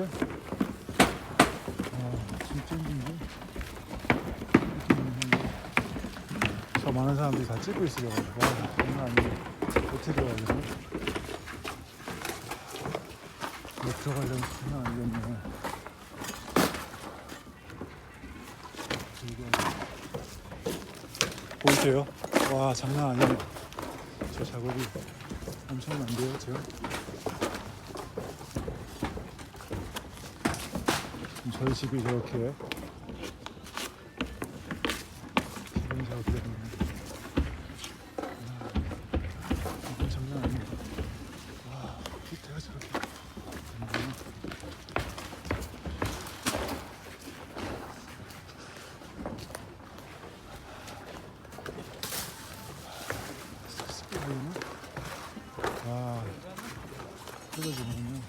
거야? 아, 진짜 힘든데. 저 많은 사람들이 다 찍고 있으려가지고. 와, 장난 아니네. 어떻게 들어가야 되나? 뭐 들어가려면 장난 아니겠네. 보이세요? 와, 장난 아니네. 저 작업이 엄청난데요, 제가? 집이 저렇게 기본 작업이 되는 이건 장난 아닙니다 와 밑에가 저렇게 보이네. 와 뜯어지는군요